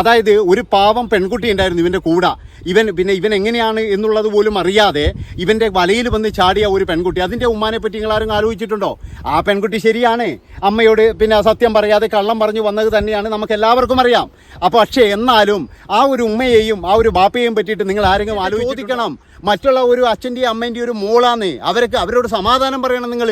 അതായത് ഒരു പാവം പെൺകുട്ടി ഉണ്ടായിരുന്നു ഇവന്റെ കൂടെ. ഇവൻ പിന്നെ ഇവൻ എങ്ങനെയാണ് എന്നുള്ളത് പോലും അറിയാതെ ഇവന്റെ വലയിൽ വന്ന് ചാടിയ ഒരു പെൺകുട്ടി. അതിന്റെ ഉമ്മാനെ പറ്റി നിങ്ങൾ ആരും ആലോചിച്ചിട്ടുണ്ടോ? ആ പെൺകുട്ടി ശരിയാണ്. അമ്മയോട് പിന്നെ സത്യം പറയാതെ കള്ളം പറഞ്ഞു വന്നത് തന്നെയാണ് നമുക്ക് എല്ലാവർക്കും അറിയാം. അപ്പോൾ പക്ഷേ എന്നാലും ആ ഒരു ഉമ്മയെയും ആ ഒരു ബാപ്പയെയും പറ്റിയിട്ട് നിങ്ങൾ ആരെങ്കിലും ആലോചിക്കണം മറ്റുള്ള ഒരു അച്ഛന്റെയും അമ്മേന്റെയും ഒരു മോളാന്ന്. അവർക്ക് അവരോട് സമാധാനം പറയണം നിങ്ങൾ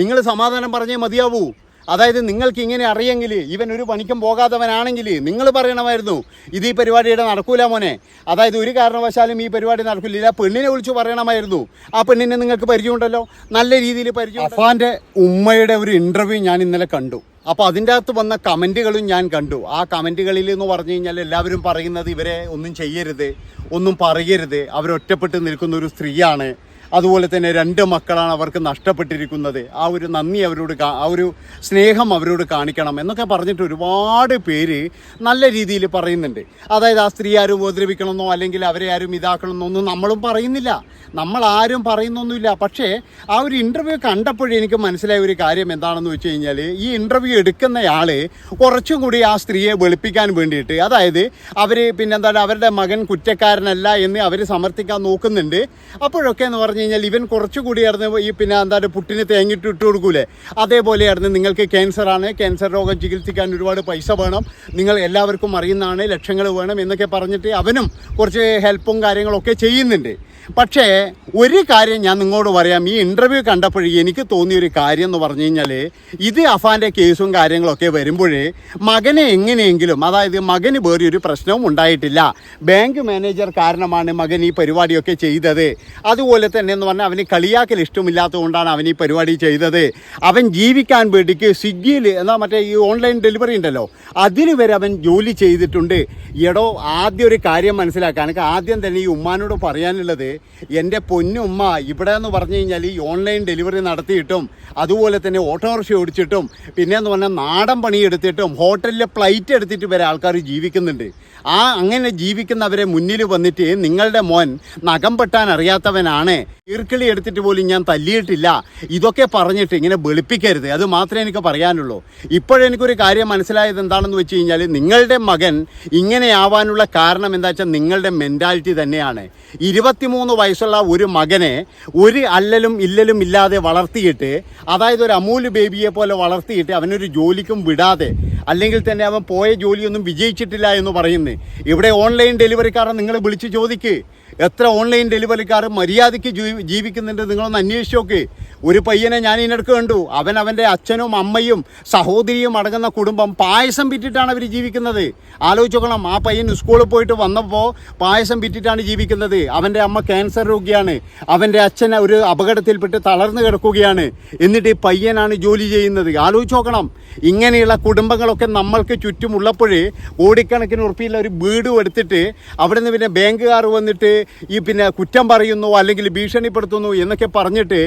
നിങ്ങൾ സമാധാനം പറഞ്ഞേ മതിയാവൂ. അതായത് നിങ്ങൾക്ക് ഇങ്ങനെ അറിയെങ്കിൽ ഇവൻ ഒരു പണിക്കും പോകാത്തവനാണെങ്കിൽ നിങ്ങൾ പറയണമായിരുന്നു ഇത് ഈ പരിപാടിയുടെ നടക്കൂല മോനെ. അതായത് ഒരു കാരണവശാലും ഈ പരിപാടി നടക്കില്ല. പെണ്ണിനെ വിളിച്ച് പറയണമായിരുന്നു. ആ പെണ്ണിനെ നിങ്ങൾക്ക് പരിചയമുണ്ടല്ലോ? നല്ല രീതിയിൽ പരിചയം അഫാന്റെ ഉമ്മയുടെ ഒരു ഇന്റർവ്യൂ ഞാൻ ഇന്നലെ കണ്ടു. അപ്പോൾ അതിന്റെ അകത്ത് വന്ന കമന്റുകളും ഞാൻ കണ്ടു. ആ കമന്റുകളിൽ എന്ന് പറഞ്ഞു കഴിഞ്ഞാൽ എല്ലാവരും പറയുന്നത് ഇവരെ ഒന്നും ചെയ്യരുത് ഒന്നും പറയരുത്. അവരൊറ്റപ്പെട്ട് നിൽക്കുന്ന ഒരു സ്ത്രീയാണ്. അതുപോലെ തന്നെ രണ്ട് മക്കളാണ് അവർക്ക് നഷ്ടപ്പെട്ടിരിക്കുന്നത്. ആ ഒരു നന്ദി അവരോട് ആ ഒരു സ്നേഹം അവരോട് കാണിക്കണം എന്നൊക്കെ പറഞ്ഞിട്ട് ഒരുപാട് പേര് നല്ല രീതിയിൽ പറയുന്നുണ്ട്. അതായത് ആ സ്ത്രീ ആരും ഉപദ്രവിക്കണമെന്നോ അല്ലെങ്കിൽ അവരെ ആരും ഇതാക്കണമെന്നോ ഒന്നും നമ്മളും പറയുന്നില്ല. നമ്മൾ ആരും പറയുന്നൊന്നുമില്ല. പക്ഷേ ആ ഒരു ഇന്റർവ്യൂ കണ്ടപ്പോഴേ എനിക്ക് മനസ്സിലായ ഒരു കാര്യം എന്താണെന്ന് വെച്ച് കഴിഞ്ഞാൽ ഈ ഇന്റർവ്യൂ എടുക്കുന്നയാൾ കുറച്ചും കൂടി ആ സ്ത്രീയെ വെളുപ്പിക്കാൻ വേണ്ടിയിട്ട് അതായത് അവർ പിന്നെന്താണ് അവരുടെ മകൻ കുറ്റക്കാരനല്ല എന്ന് അവർ സമർത്ഥിക്കാൻ നോക്കുന്നുണ്ട്. അപ്പോഴൊക്കെ എന്ന് പറഞ്ഞു കഴിഞ്ഞാൽ ഇവൻ കുറച്ചുകൂടിയായിരുന്നു ഈ പിന്നെ എന്താണ് പുട്ടിന് തേങ്ങിട്ട് ഇട്ട് കൊടുക്കൂലേ? അതേപോലെയായിരുന്നു നിങ്ങൾക്ക് ക്യാൻസറാണ് ക്യാൻസർ രോഗം ചികിത്സിക്കാൻ ഒരുപാട് പൈസ വേണം. നിങ്ങൾ എല്ലാവർക്കും അറിയുന്നതാണ് ലക്ഷങ്ങൾ വേണം എന്നൊക്കെ പറഞ്ഞിട്ട് അവനും കുറച്ച് ഹെൽപ്പും കാര്യങ്ങളൊക്കെ ചെയ്യുന്നുണ്ട്. പക്ഷേ ഒരു കാര്യം ഞാൻ നിങ്ങളോട് പറയാം. ഈ ഇന്റർവ്യൂ കണ്ടപ്പോഴേ എനിക്ക് തോന്നിയ ഒരു കാര്യം എന്ന് പറഞ്ഞു കഴിഞ്ഞാൽ ഇത് അഫാന്റെ കേസും കാര്യങ്ങളൊക്കെ വരുമ്പോഴേ മകനെ എങ്ങനെയെങ്കിലും അതായത് മകന് വേറെ ഒരു പ്രശ്നവും ഉണ്ടായിട്ടില്ല. ബാങ്ക് മാനേജർ കാരണമാണ് മകൻ ഈ പരിപാടിയൊക്കെ ചെയ്തത്. അതുപോലെ തന്നെ എന്ന് പറഞ്ഞാൽ അവന് കളിയാക്കൽ ഇഷ്ടമില്ലാത്തതുകൊണ്ടാണ് അവൻ ഈ പരിപാടി ചെയ്തത്. അവൻ ജീവിക്കാൻ വേണ്ടിക്ക് സ്വിഗ്ഗിയിൽ എന്നാൽ മറ്റേ ഈ ഓൺലൈൻ ഡെലിവറി ഉണ്ടല്ലോ അതിൽ വരെ അവൻ ജോലി ചെയ്തിട്ടുണ്ട്. എടോ ആദ്യം ഒരു കാര്യം മനസ്സിലാക്കാൻ ആദ്യം തന്നെ ഈ ഉമ്മാനോട് പറയാനുള്ളത് എന്റെ പൊന്നുമ്മ ഇവിടെ എന്ന് പറഞ്ഞു കഴിഞ്ഞാൽ ഈ ഓൺലൈൻ ഡെലിവറി നടത്തിയിട്ടും അതുപോലെ തന്നെ ഓട്ടോറിക്ഷ ഓടിച്ചിട്ടും പിന്നെ എന്ന് പറഞ്ഞാൽ നാടൻ പണിയെടുത്തിട്ടും ഹോട്ടലിലെ ഫ്ലൈറ്റ് എടുത്തിട്ട് വരെ ആൾക്കാർ ജീവിക്കുന്നുണ്ട്. ആ അങ്ങനെ ജീവിക്കുന്നവരെ മുന്നിൽ വന്നിട്ട് നിങ്ങളുടെ മോൻ നഖം പെട്ടാൻ അറിയാത്തവനാണ്. ഈർക്കിളി എടുത്തിട്ട് പോലും ഞാൻ തല്ലിയിട്ടില്ല. ഇതൊക്കെ പറഞ്ഞിട്ട് ഇങ്ങനെ വെളുപ്പിക്കരുത്. അത് മാത്രമേ എനിക്ക് പറയാനുള്ളൂ. ഇപ്പോഴെനിക്കൊരു കാര്യം മനസ്സിലായത് എന്താണെന്ന് വെച്ച് കഴിഞ്ഞാൽ നിങ്ങളുടെ മകൻ ഇങ്ങനെ ആവാനുള്ള കാരണം എന്താ വെച്ചാൽ നിങ്ങളുടെ മെന്റാലിറ്റി തന്നെയാണ്. ഇരുപത്തിമൂന്ന് വയസ്സുള്ള ഒരു മകനെ ഒരു അല്ലലും ഇല്ലലും ഇല്ലാതെ വളർത്തിയിട്ട് അതായത് ഒരു അമൂൽ ബേബിയെ പോലെ വളർത്തിയിട്ട് അവനൊരു ജോലിക്കും വിടാതെ അല്ലെങ്കിൽ തന്നെ അവൻ പോയ ജോലിയൊന്നും വിജയിച്ചിട്ടില്ല എന്ന് പറയുന്നത് ഇവിടെ ഓൺലൈൻ ഡെലിവറിക്കാരൻ നിങ്ങൾ വിളിച്ച് ചോദിക്ക്. എത്ര ഓൺലൈൻ ഡെലിവറിക്കാർ മര്യാദയ്ക്ക് ജീവി- ജീവിക്കുന്നുണ്ട് നിങ്ങളൊന്ന് അന്വേഷിച്ച് നോക്ക്. ഒരു പയ്യനെ ഞാൻ ഇതിനിടക്ക് കണ്ടു. അവൻ അവന്റെ അച്ഛനും അമ്മയും സഹോദരിയും അടങ്ങുന്ന കുടുംബം പായസം വിറ്റിട്ടാണ് അവർ ജീവിക്കുന്നത്. ആലോചിച്ച് നോക്കണം ആ പയ്യൻ സ്കൂളിൽ പോയിട്ട് വന്നപ്പോൾ പായസം വിറ്റിട്ടാണ് ജീവിക്കുന്നത്. അവന്റെ അമ്മ ക്യാൻസർ രോഗിയാണ്. അവന്റെ അച്ഛൻ ഒരു അപകടത്തിൽപ്പെട്ട് തളർന്നു കിടക്കുകയാണ്. എന്നിട്ട് ഈ പയ്യനാണ് ജോലി ചെയ്യുന്നത്. ആലോചിച്ച് നോക്കണം ഇങ്ങനെയുള്ള കുടുംബങ്ങളൊക്കെ നമ്മൾക്ക് ചുറ്റുമുള്ളപ്പോഴേ കോടിക്കണക്കിന് ഉറപ്പിയുള്ള ഒരു വീട് എടുത്തിട്ട് അവിടെ നിന്ന് പിന്നെ ബാങ്കുകാർ വന്നിട്ട് ഈ പിന്നെ കുറ്റം പറയുന്നു അല്ലെങ്കിൽ ഭീഷണിപ്പെടുത്തുന്നു എന്നൊക്കെ പറഞ്ഞിട്ട്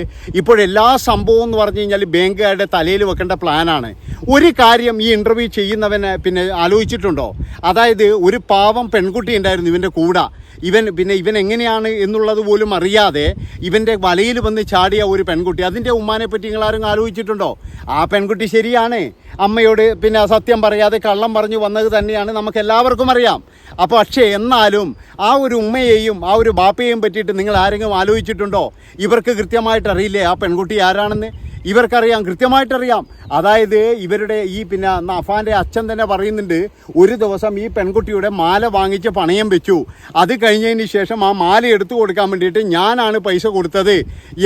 ഇപ്പോഴെല്ലാ സംഭവം എന്ന് പറഞ്ഞു കഴിഞ്ഞാൽ ബാങ്കുകാരുടെ തലയിൽ വെക്കേണ്ട പ്ലാനാണ്. ഒരു കാര്യം ഈ ഇന്റർവ്യൂ ചെയ്യുന്നവനെ പിന്നെ ആലോചിച്ചിട്ടുണ്ടോ? അതായത് ഒരു പാവം പെൺകുട്ടി ഉണ്ടായിരുന്നു ഇവന്റെ കൂടെ. ഇവൻ പിന്നെ ഇവൻ എങ്ങനെയാണ് എന്നുള്ളത് പോലും അറിയാതെ ഇവന്റെ വലയിൽ വന്ന് ചാടിയ ഒരു പെൺകുട്ടി. അതിന്റെ ഉമ്മാനെ പറ്റി നിങ്ങളാരും ആലോചിച്ചിട്ടുണ്ടോ? ആ പെൺകുട്ടി ശരിയാണ്. അമ്മയോട് പിന്നെ സത്യം പറയാതെ കള്ളം പറഞ്ഞു വന്നത് തന്നെയാണ് നമുക്ക് എല്ലാവർക്കും അറിയാം. അപ്പോൾ പക്ഷേ എന്നാലും ആ ഒരു ഉമ്മയെയും ആ ഒരു ബാപ്പയെയും പറ്റിയിട്ട് നിങ്ങൾ ആരെങ്കിലും ആലോചിച്ചിട്ടുണ്ടോ? ഇവർക്ക് കൃത്യമായിട്ട് അറിയില്ലേ ആ പെൺകുട്ടി ആരാണെന്ന്? ഇവർക്കറിയാം കൃത്യമായിട്ടറിയാം. അതായത് ഇവരുടെ ഈ പിന്നെ അഫാന്റെ അച്ഛൻ തന്നെ പറയുന്നുണ്ട് ഒരു ദിവസം ഈ പെൺകുട്ടിയുടെ മാല വാങ്ങിച്ച് പണയം വെച്ചു. അത് കഴിഞ്ഞതിന് ശേഷം ആ മാല എടുത്തു കൊടുക്കാൻ വേണ്ടിയിട്ട് ഞാനാണ് പൈസ കൊടുത്തത്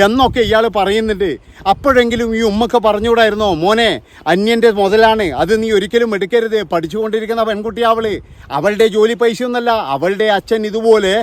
എന്നൊക്കെ ഇയാൾ പറയുന്നുണ്ട്. അപ്പോഴെങ്കിലും ഈ ഉമ്മക്ക് പറഞ്ഞുകൂടായിരുന്നോ? മോനെ അന്യന്റെ മുതലാണ്. അത് നീ ഒരിക്കലും എടുക്കരുത്. പഠിച്ചുകൊണ്ടിരിക്കുന്ന പെൺകുട്ടി അവൾ. അവളുടെ ജോലി പൈസ ഒന്നല്ല അവളുടെ അച്ഛൻ ഇതുപോലെ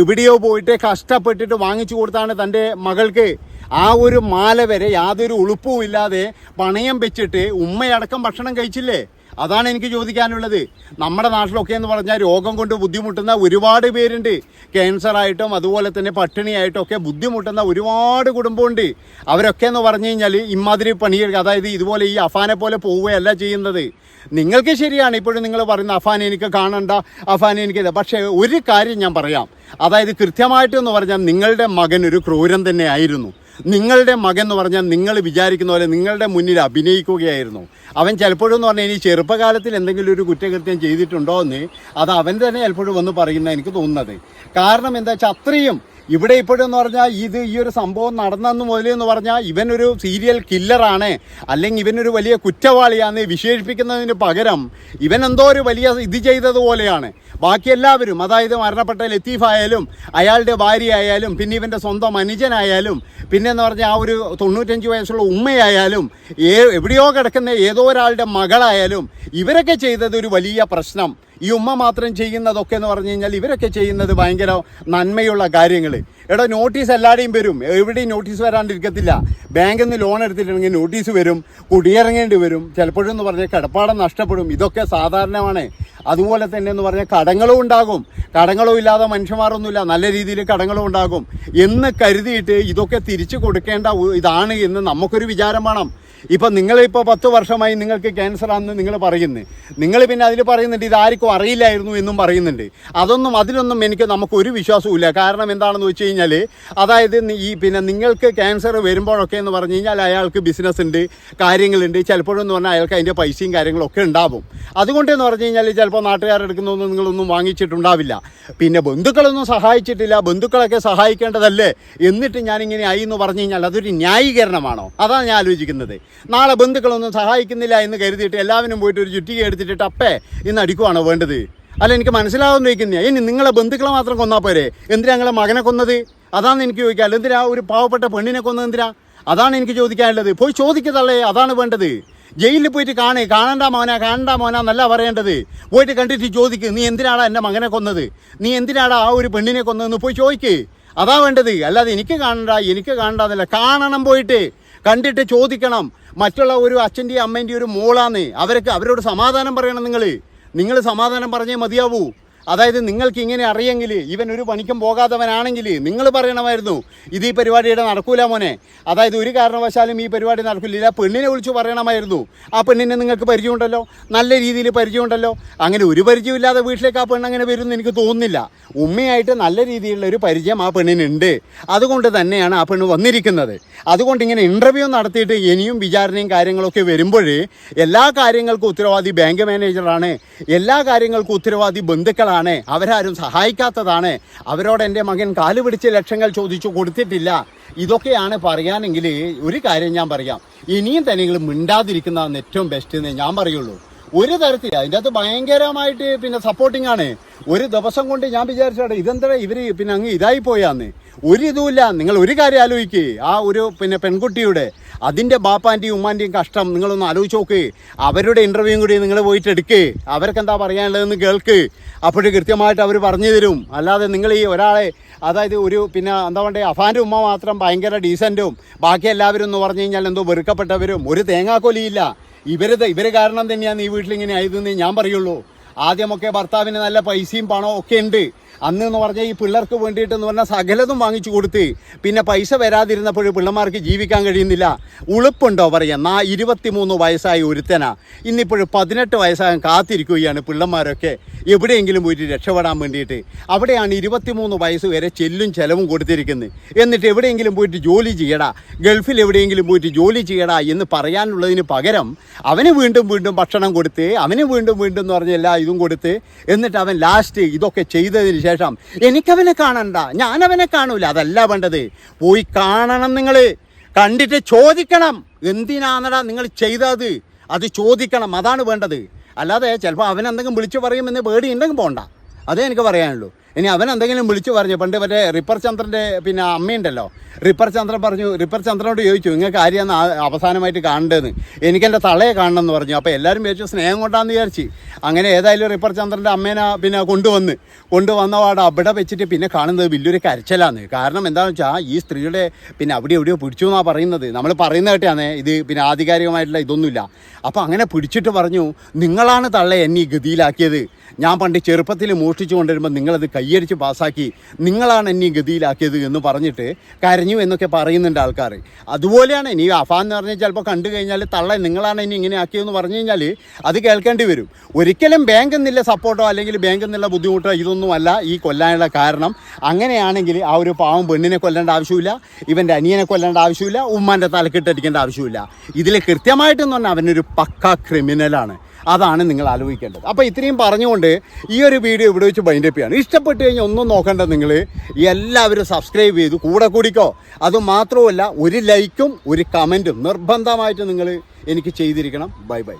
എവിടെയോ പോയിട്ട് കഷ്ടപ്പെട്ടിട്ട് വാങ്ങിച്ചു കൊടുത്താണ് തന്റെ മകൾക്ക്. ആ ഒരു മാല വരെ യാതൊരു ഉളുപ്പവും ഇല്ലാതെ പണയം വെച്ചിട്ട് ഉമ്മയടക്കം ഭക്ഷണം കഴിച്ചില്ലേ? അതാണ് എനിക്ക് ചോദിക്കാനുള്ളത്. നമ്മുടെ നാട്ടിലൊക്കെ എന്ന് പറഞ്ഞാൽ രോഗം കൊണ്ട് ബുദ്ധിമുട്ടുന്ന ഒരുപാട് പേരുണ്ട്. ക്യാൻസറായിട്ടും അതുപോലെ തന്നെ പട്ടിണിയായിട്ടും ഒക്കെ ബുദ്ധിമുട്ടുന്ന ഒരുപാട് കുടുംബമുണ്ട്. അവരൊക്കെ എന്ന് പറഞ്ഞു കഴിഞ്ഞാൽ ഇമാതിരി പണിയെടുക്കുക അതായത് ഇതുപോലെ ഈ അഫാനെ പോലെ പോവുകയല്ല ചെയ്യുന്നത്. നിങ്ങൾക്ക് ശരിയാണ് ഇപ്പോഴും നിങ്ങൾ പറയുന്ന അഫാൻ എനിക്ക് കാണണ്ട അഫാൻ എനിക്ക് പക്ഷേ ഒരു കാര്യം ഞാൻ പറയാം. അതായത് കൃത്യമായിട്ടെന്ന് പറഞ്ഞാൽ നിങ്ങളുടെ മകൻ ഒരു ക്രൂരൻ തന്നെ ആയിരുന്നു. നിങ്ങളുടെ മകൻ എന്ന് പറഞ്ഞാൽ നിങ്ങൾ വിചാരിക്കുന്ന പോലെ നിങ്ങളുടെ മുന്നിൽ അഭിനയിക്കുകയായിരുന്നു. അവൻ ചിലപ്പോഴും എന്ന് പറഞ്ഞാൽ ഇനി ചെറുപ്പകാലത്തിൽ എന്തെങ്കിലും ഒരു കുറ്റകൃത്യം ചെയ്തിട്ടുണ്ടോ എന്ന് അത് അവൻ തന്നെ ചിലപ്പോഴും വന്ന് പറയുന്ന എനിക്ക് തോന്നുന്നത്. കാരണം എന്താ വെച്ചാൽ അത്രയും ഇവിടെ ഇപ്പോഴെന്ന് പറഞ്ഞാൽ ഇത് ഈ ഒരു സംഭവം നടന്നെന്ന് മുതലെന്ന് പറഞ്ഞാൽ ഇവനൊരു സീരിയൽ കില്ലറാണ് അല്ലെങ്കിൽ ഇവനൊരു വലിയ കുറ്റവാളിയാന്ന് വിശേഷിപ്പിക്കുന്നതിന് പകരം ഇവൻ എന്തോ ഒരു വലിയ ഇത് ചെയ്തതുപോലെയാണ് ബാക്കി എല്ലാവരും അതായത് മരണപ്പെട്ട ലത്തീഫായാലും അയാളുടെ ഭാര്യയായാലും പിന്നെ ഇവന്റെ സ്വന്തം അനുജനായാലും പിന്നെ എന്ന് പറഞ്ഞാൽ ആ ഒരു തൊണ്ണൂറ്റഞ്ച് വയസ്സുള്ള ഉമ്മയായാലും എവിടെയോ കിടക്കുന്ന ഏതോ ഒരാളുടെ മകളായാലും ഇവരൊക്കെ ചെയ്തത് ഒരു വലിയ പ്രശ്നം. ഈ ഉമ്മ മാത്രം ചെയ്യുന്നതൊക്കെ എന്ന് പറഞ്ഞു കഴിഞ്ഞാൽ ഇവരൊക്കെ ചെയ്യുന്നത് ഭയങ്കര നന്മയുള്ള കാര്യങ്ങൾ. എടാ നോട്ടീസ് എല്ലാവരുടെയും വരും. എവിടെയും നോട്ടീസ് വരാണ്ടിരിക്കത്തില്ല. ബാങ്കിൽ നിന്ന് ലോൺ എടുത്തിട്ടുണ്ടെങ്കിൽ നോട്ടീസ് വരും. കുടിയിറങ്ങേണ്ടി വരും. ചിലപ്പോഴെന്ന് പറഞ്ഞാൽ കിടപ്പാടം നഷ്ടപ്പെടും. ഇതൊക്കെ സാധാരണമാണ്. അതുപോലെ തന്നെ എന്ന് പറഞ്ഞാൽ കടങ്ങളും ഉണ്ടാകും. കടങ്ങളും ഇല്ലാതെ മനുഷ്യന്മാരൊന്നുമില്ല. നല്ല രീതിയിൽ കടങ്ങളും ഉണ്ടാകും. എന്ന് കരുതിയിട്ട് ഇതൊക്കെ തിരിച്ചു കൊടുക്കേണ്ട ഇതാണ് എന്ന് നമുക്കൊരു വിചാരം വേണം. ഇപ്പം നിങ്ങളിപ്പോൾ പത്ത് വർഷമായി നിങ്ങൾക്ക് ക്യാൻസർ ആണെന്ന് നിങ്ങൾ പറയുന്നു. നിങ്ങൾ പിന്നെ അതിൽ പറയുന്നുണ്ട് ഇത് ആർക്കും അറിയില്ലായിരുന്നു എന്നും പറയുന്നുണ്ട്. അതൊന്നും അതിലൊന്നും എനിക്ക് നമുക്ക് ഒരു വിശ്വാസവുമില്ല കാരണം എന്താണെന്ന് വെച്ച് കഴിഞ്ഞാൽ അതായത് ഈ പിന്നെ നിങ്ങൾക്ക് ക്യാൻസർ വരുമ്പോഴൊക്കെ എന്ന് പറഞ്ഞു കഴിഞ്ഞാൽ അയാൾക്ക് ബിസിനസ് ഉണ്ട് കാര്യങ്ങളുണ്ട്. ചിലപ്പോഴെന്ന് പറഞ്ഞാൽ അയാൾക്ക് അതിന്റെ പൈസയും കാര്യങ്ങളൊക്കെ ഉണ്ടാവും. അതുകൊണ്ടെന്ന് പറഞ്ഞു കഴിഞ്ഞാൽ ചിലപ്പോൾ നാട്ടുകാരെടുക്കുന്നൊന്നും നിങ്ങളൊന്നും വാങ്ങിച്ചിട്ടുണ്ടാവില്ല. പിന്നെ ബന്ധുക്കളൊന്നും സഹായിച്ചിട്ടില്ല. ബന്ധുക്കളൊക്കെ സഹായിക്കേണ്ടതല്ലേ? എന്നിട്ട് ഞാനിങ്ങനെ ആയി എന്ന് പറഞ്ഞു കഴിഞ്ഞാൽ അതൊരു ന്യായീകരണമാണോ? അതാണ് ഞാൻ ആലോചിക്കുന്നത്. നാളെ ബന്ധുക്കളൊന്നും സഹായിക്കുന്നില്ല എന്ന് കരുതിയിട്ട് എല്ലാവരും പോയിട്ട് ഒരു ചുറ്റിക എടുത്തിട്ട് ടപ്പേ ഇന്ന് അടിക്കുവാണോ വേണ്ടത്? അല്ല എനിക്ക് മനസ്സിലാവുന്നിരിക്കുന്ന ഇനി നിങ്ങളെ ബന്ധുക്കളെ മാത്രം കൊന്നാൽ പോരെ? എന്തിനാ നിങ്ങളെ മകനെ കൊന്നത്? അതാണ് എനിക്ക് ചോദിക്കാൻ എന്തിനാ ഒരു പാവപ്പെട്ട പെണ്ണിനെ കൊന്നത് എന്തിനാ? അതാണ് എനിക്ക് ചോദിക്കാനുള്ളത്. പോയി ചോദിക്കതല്ലേ അതാണ് വേണ്ടത്. ജയിലിൽ പോയിട്ട് കാണേ കാണണ്ട മോനാ കാണണ്ട മോനാ എന്നല്ല പറയേണ്ടത്. പോയിട്ട് കണ്ടിട്ട് ചോദിക്ക് നീ എന്തിനാടാ എന്റെ മകനെ കൊന്നത്? നീ എന്തിനാടാ ആ ഒരു പെണ്ണിനെ കൊന്നതെന്ന് പോയി ചോദിക്ക്. അതാ വേണ്ടത്. അല്ലാതെ എനിക്ക് കാണണ്ട എനിക്ക് കാണണ്ട എന്നല്ല. കാണണം പോയിട്ട്. കണ്ടിട്ട് ചോദിക്കണം. മറ്റുള്ള ഒരു അച്ഛന്റെയും അമ്മേന്റെയും ഒരു മോളാന്ന്. അവർക്ക് അവരോട് സമാധാനം പറയണം നിങ്ങൾ നിങ്ങൾ സമാധാനം പറഞ്ഞേ മതിയാവൂ. അതായത് നിങ്ങൾക്ക് ഇങ്ങനെ അറിയെങ്കിൽ ഇവൻ ഒരു പണിക്കും പോകാത്തവനാണെങ്കിൽ നിങ്ങൾ പറയണമായിരുന്നു ഇത് ഈ പരിപാടിയുടെ നടക്കൂല മോനെ. അതായത് ഒരു കാരണവശാലും ഈ പരിപാടി നടക്കില്ല. പെണ്ണിനെ വിളിച്ചു പറയണമായിരുന്നു. ആ പെണ്ണിനെ നിങ്ങൾക്ക് പരിചയമുണ്ടല്ലോ? നല്ല രീതിയിൽ പരിചയമുണ്ടല്ലോ? അങ്ങനെ ഒരു പരിചയമില്ലാതെ വീട്ടിലേക്ക് ആ പെണ്ണ് അങ്ങനെ വരുമെന്ന് എനിക്ക് തോന്നുന്നില്ല. ഉമ്മയായിട്ട് നല്ല രീതിയിലുള്ള ഒരു പരിചയം ആ പെണ്ണിനുണ്ട്. അതുകൊണ്ട് തന്നെയാണ് ആ പെണ്ണ് വന്നിരിക്കുന്നത്. അതുകൊണ്ട് ഇങ്ങനെ ഇന്റർവ്യൂ നടത്തിയിട്ട് ഇനിയും വിചാരണയും കാര്യങ്ങളൊക്കെ വരുമ്പോൾ എല്ലാ കാര്യങ്ങൾക്കും ഉത്തരവാദി ബാങ്ക് മാനേജറാണ് എല്ലാ കാര്യങ്ങൾക്കും ഉത്തരവാദി ബന്ധുക്കളാണ്. അവരാരും സഹായിക്കാത്തതാണ്. അവരോട് എന്റെ മകൻ കാൽ പിടിച്ച് ലക്ഷങ്ങൾ ചോദിച്ചു കൊടുത്തിട്ടില്ല. ഇതൊക്കെയാണ് പറയാനെങ്കിൽ ഒരു കാര്യം ഞാൻ പറയാം. ഇനിയും തന്നെ നിങ്ങൾ മിണ്ടാതിരിക്കുന്നതാണ് ഏറ്റവും ബെസ്റ്റ് എന്ന് ഞാൻ പറയുള്ളൂ. ഒരു തരത്തിൽ. അതിന്റെ അകത്ത് ഭയങ്കരമായിട്ട് പിന്നെ സപ്പോർട്ടിംഗ് ആണ്. ഒരു ദിവസം കൊണ്ട് ഞാൻ വിചാരിച്ചാട്ടെ ഇതെന്താ ഇവർ പിന്നെ അങ്ങ് ഇതായി പോയാന്ന്. ഒരു ഇതുമില്ല. നിങ്ങൾ ഒരു കാര്യം ആലോചിക്ക്. ആ ഒരു പിന്നെ പെൺകുട്ടിയുടെ അതിന്റെ ബാപ്പാന്റെയും ഉമ്മാന്റെയും കഷ്ടം നിങ്ങളൊന്ന് ആലോചിച്ച് നോക്ക്. അവരുടെ ഇന്റർവ്യൂ കൂടി നിങ്ങൾ പോയിട്ട് എടുക്ക്. അവർക്ക് എന്താ പറയാനുള്ളതെന്ന് കേൾക്ക്. അപ്പോഴും കൃത്യമായിട്ട് അവർ പറഞ്ഞു തരും. അല്ലാതെ നിങ്ങൾ ഈ ഒരാളെ അതായത് ഒരു പിന്നെ എന്താ പറയുക അഫാന്റെ ഉമ്മ മാത്രം ഭയങ്കര ഡീസന്റും ബാക്കി എല്ലാവരും എന്ന് പറഞ്ഞു കഴിഞ്ഞാൽ എന്തോ വെറുക്കപ്പെട്ടവരും ഒരു തേങ്ങാക്കൊലിയില്ല. ഇവർ ഇവർ കാരണം തന്നെയാണ് ഈ വീട്ടിൽ ഇങ്ങനെ ആയതെന്ന് ഞാൻ പറയുള്ളൂ. ആദ്യമൊക്കെ ഭർത്താവിന് നല്ല പൈസയും പണവും ഒക്കെ ഉണ്ട്. അന്ന് എന്ന് പറഞ്ഞാൽ ഈ പിള്ളേർക്ക് വേണ്ടിയിട്ട് എന്ന് പറഞ്ഞാൽ സകലതും വാങ്ങിച്ചു കൊടുത്ത് പിന്നെ പൈസ വരാതിരുന്നപ്പോൾ പിള്ളമാർക്ക് ജീവിക്കാൻ കഴിയുന്നില്ല. ഉളുപ്പുണ്ടോ പറയാം. നാ ഇരുപത്തിമൂന്ന് വയസ്സായ ഒരുത്തനാ. ഇന്നിപ്പോഴും പതിനെട്ട് വയസ്സാകാൻ കാത്തിരിക്കുകയാണ് പിള്ളമാരൊക്കെ. എവിടെയെങ്കിലും പോയിട്ട് രക്ഷപ്പെടാൻ വേണ്ടിയിട്ട്. അവിടെയാണ് ഇരുപത്തിമൂന്ന് വയസ്സ് വരെ ചെല്ലും ചെലവും കൊടുത്തിരിക്കുന്നത്. എന്നിട്ട് എവിടെയെങ്കിലും പോയിട്ട് ജോലി ചെയ്യടാ. ഗൾഫിൽ എവിടെയെങ്കിലും പോയിട്ട് ജോലി ചെയ്യടാ എന്ന് പറയാനുള്ളതിന് പകരം അവന് വീണ്ടും വീണ്ടും ഭക്ഷണം കൊടുത്ത് അവന് വീണ്ടും വീണ്ടും എന്ന് പറഞ്ഞ എല്ലാ ഇതും കൊടുത്ത് എന്നിട്ട് അവൻ ലാസ്റ്റ് ഇതൊക്കെ ചെയ്തതിന് ശേഷം എനിക്കവനെ കാണണ്ട ഞാൻ അവനെ കാണൂല. അതല്ല വേണ്ടത്. പോയി കാണണം നിങ്ങൾ കണ്ടിട്ട് ചോദിക്കണം. എന്തിനാണടാ നിങ്ങൾ ചെയ്തത്? അത് ചോദിക്കണം. അതാണ് വേണ്ടത്. അല്ലാതെ ചിലപ്പോൾ അവനെന്തെങ്കിലും വിളിച്ച് വിളിച്ചു പറയുമെന്ന് പേടി ഉണ്ടെങ്കിൽ പോകണ്ട അതേ എനിക്ക് പറയാനുള്ളൂ. ഇനി അവൻ എന്തെങ്കിലും വിളിച്ചു പറഞ്ഞു. പണ്ട് മറ്റേ റിപ്പർ ചന്ദ്രന്റെ പിന്നെ അമ്മയുണ്ടല്ലോ. റിപ്പർ ചന്ദ്രൻ പറഞ്ഞു റിപ്പർ ചന്ദ്രനോട് ചോദിച്ചു നിങ്ങൾക്ക് ആരെയാണ് അവസാനമായിട്ട് കാണേണ്ടതെന്ന്? എനിക്കെന്റെ തളയെ കാണണം എന്ന് പറഞ്ഞു. അപ്പോൾ എല്ലാവരും വിചാരിച്ചു സ്നേഹം കൊണ്ടാന്ന് വിചാരിച്ച്. അങ്ങനെ ഏതായാലും റിപ്പർ ചന്ദ്രന്റെ അമ്മേനെ പിന്നെ കൊണ്ടുവന്ന് കൊണ്ടുവന്ന പാട് അവിടെ വെച്ചിട്ട് പിന്നെ കാണുന്നത് വലിയൊരു കരച്ചലാണ് കാരണം എന്താണെന്ന് വെച്ചാൽ ഈ സ്ത്രീയുടെ പിന്നെ അവിടെ എവിടെയോ പിടിച്ചു എന്നാണ് പറയുന്നത്. നമ്മൾ പറയുന്ന കേട്ടാണ് ഇത് പിന്നെ ആധികാരികമായിട്ടുള്ള ഇതൊന്നുമില്ല. അപ്പോൾ അങ്ങനെ പിടിച്ചിട്ട് പറഞ്ഞു നിങ്ങളാണ് തള്ളയെ എന്നെ ഈ ഗതിയിലാക്കിയത്. ഞാൻ പണ്ട് ചെറുപ്പത്തിൽ മോഷ്ടിച്ചു കൊണ്ടുവരുമ്പോൾ നിങ്ങളത് കയ്യടിച്ച് പാസ്സാക്കി നിങ്ങളാണ് എന്നെ ഗതിയിലാക്കിയത് എന്ന് പറഞ്ഞിട്ട് കരഞ്ഞു എന്നൊക്കെ പറയുന്നുണ്ട് ആൾക്കാർ. അതുപോലെയാണ് ഇനി അഫാൻ എന്ന് പറഞ്ഞാൽ ചിലപ്പോൾ കണ്ടു കഴിഞ്ഞാൽ തള്ള നിങ്ങളാണ് ഇനി ഇങ്ങനെ ആക്കിയതെന്ന് പറഞ്ഞു കഴിഞ്ഞാൽ അത് കേൾക്കേണ്ടി വരും. ഒരിക്കലും ബാങ്ക് എന്നുള്ള സപ്പോർട്ടോ അല്ലെങ്കിൽ ബാങ്ക് നിന്നുള്ള ബുദ്ധിമുട്ടോ ഇതൊന്നുമല്ല ഈ കൊല്ലാനുള്ള കാരണം. അങ്ങനെയാണെങ്കിൽ ആ ഒരു പാവം പെണ്ണിനെ കൊല്ലേണ്ട ആവശ്യമില്ല ഇവന്റെ അനിയനെ കൊല്ലേണ്ട ആവശ്യമില്ല ഉമ്മാന്റെ തലക്കിട്ടടിക്കേണ്ട ആവശ്യമില്ല. ഇതിൽ കൃത്യമായിട്ടെന്ന് പറഞ്ഞാൽ അവനൊരു പക്ക ക്രിമിനലാണ് അതാണ് നിങ്ങൾ ആലോചിക്കേണ്ടത്. അപ്പോൾ ഇത്രയും പറഞ്ഞുകൊണ്ട് ഈ ഒരു വീഡിയോ ഇവിടെ വെച്ച് ബൈൻഡപ്പ് ചെയ്യാണ്. ഇഷ്ടപ്പെട്ട് കഴിഞ്ഞാൽ ഒന്നും നോക്കേണ്ട നിങ്ങൾ എല്ലാവരും സബ്സ്ക്രൈബ് ചെയ്തു കൂടെ കൂടിക്കോ. അത് മാത്രമല്ല ഒരു ലൈക്കും ഒരു കമന്റും നിർബന്ധമായിട്ട് നിങ്ങൾ എനിക്ക് ചെയ്തിരിക്കണം. Bye bye